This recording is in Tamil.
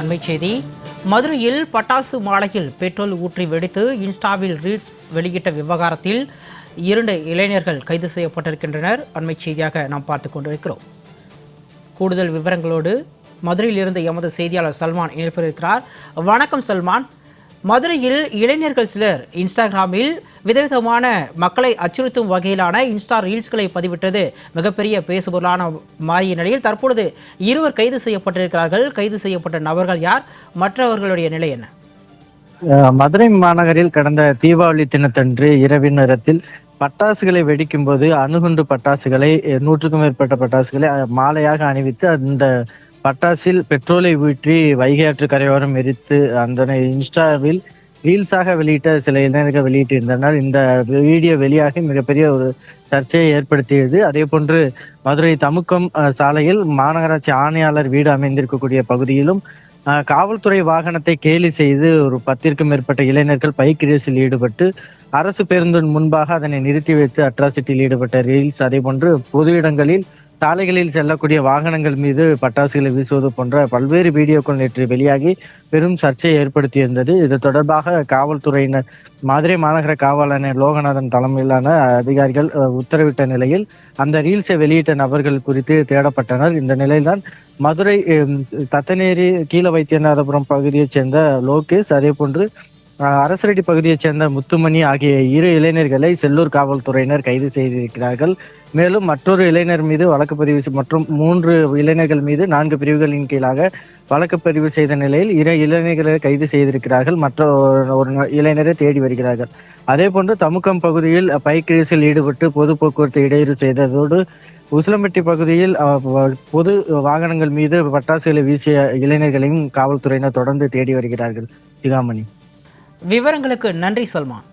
அண்மை செய்தி. மதுரையில் பட்டாசு மாலையில் பெட்ரோல் ஊற்றி வெடித்து இன்ஸ்டாவில் ரீல்ஸ் வெளியிட்ட விவகாரத்தில் இரண்டு இளைஞர்கள் கைது செய்யப்பட்டிருக்கின்றனர். அண்மை செய்தியாக நாம் பார்த்து கொண்டிருக்கிறோம். கூடுதல் விவரங்களோடு மதுரையிலிருந்து எமது செய்தியாளர் சல்மான் இணைப்பிருக்கிறார் வணக்கம் சல்மான். மதுரையில் இளைஞர்கள் சிலர் இன்ஸ்டாகிராமில் விதவிதமான மக்களை அச்சுறுத்தும் வகையிலான இன்ஸ்டா ரீல்ஸ்களை பதிவிட்டது. மிகப்பெரிய பேசுபொருளான மாறிய நிலையில் தற்பொழுது இருவர் கைது செய்யப்பட்டிருக்கிறார்கள். கைது செய்யப்பட்ட நபர்கள் யார்? மற்றவர்களுடைய நிலை என்ன? மதுரை மாநகரில் கடந்த தீபாவளி தினத்தன்று இரவின் நேரத்தில் பட்டாசுகளை வெடிக்கும் போது அணுகுண்டு பட்டாசுகளை நூற்றுக்கும் மேற்பட்ட பட்டாசுகளை மாலையாக அணிவித்து அந்த பட்டாசில் பெட்ரோலை ஊற்றி வைகை ஆற்று கரையோரம் எரித்து அந்த இன்ஸ்டாவில் ரீல்ஸாக வெளியிட்ட சில இளைஞர்கள் வெளியிட்டிருந்தனர் இந்த வீடியோ வெளியாகி மிகப்பெரிய ஒரு சர்ச்சையை ஏற்படுத்தியது. அதே போன்று மதுரை தமுக்கம் சாலையில் மாநகராட்சி ஆணையாளர் வீடு அமைந்திருக்கக்கூடிய பகுதியிலும் காவல்துறை வாகனத்தை கேலி செய்து ஒரு பத்திற்கும் மேற்பட்ட இளைஞர்கள் பைக் ரேஸில் ஈடுபட்டு அரசு பேருந்தின் முன்பாக அதனை நிறுத்தி வைத்து அட்ராசிட்டியில் ஈடுபட்ட ரீல்ஸ். அதே போன்று பொது இடங்களில் சாலைகளில் செல்லக்கூடிய வாகனங்கள் மீது பட்டாசுகளை வீசுவது போன்ற பல்வேறு வீடியோக்கள் நேற்று வெளியாகி பெரும் சர்ச்சையை ஏற்படுத்தியிருந்தது. இது தொடர்பாக காவல்துறையினர் மதுரை மாநகர காவல் ஆணையர் லோகநாதன் தலைமையிலான அதிகாரிகள் அஹ், உத்தரவிட்ட நிலையில் அந்த ரீல்ஸை வெளியிட்ட நபர்கள் குறித்து தேடப்பட்டனர். இந்த நிலையில்தான் மதுரை தத்தநேரி கீழ வைத்தியநாதபுரம் பகுதியைச் சேர்ந்த லோகேஷ் அதே போன்று அரசரடி பகுதியைச் சேர்ந்த முத்துமணி ஆகிய இரு இளைஞர்களை செல்லூர் காவல்துறையினர் கைது செய்திருக்கிறார்கள். மேலும் மற்றொரு இளைஞர் மீது வழக்கு பதிவு மற்றும் மூன்று இளைஞர்கள் மீது நான்கு பிரிவுகளின் கீழாக வழக்கு பதிவு செய்த நிலையில் இரு இளைஞர்களை கைது செய்திருக்கிறார்கள். மற்ற ஒரு- இளைஞரை தேடி வருகிறார்கள். அதே போன்று தமுக்கம் பகுதியில் பைக் ரேஸில் ஈடுபட்டு பொது போக்குவரத்து இடையூறு செய்ததோடு உசிலம்பட்டி பகுதியில் பொது வாகனங்கள் மீது பட்டாசுகளை வீசிய இளைஞர்களையும் காவல்துறையினர் தொடர்ந்து தேடி வருகிறார்கள். சிகாமணி. விவரங்களுக்கு நன்றி சல்மான்.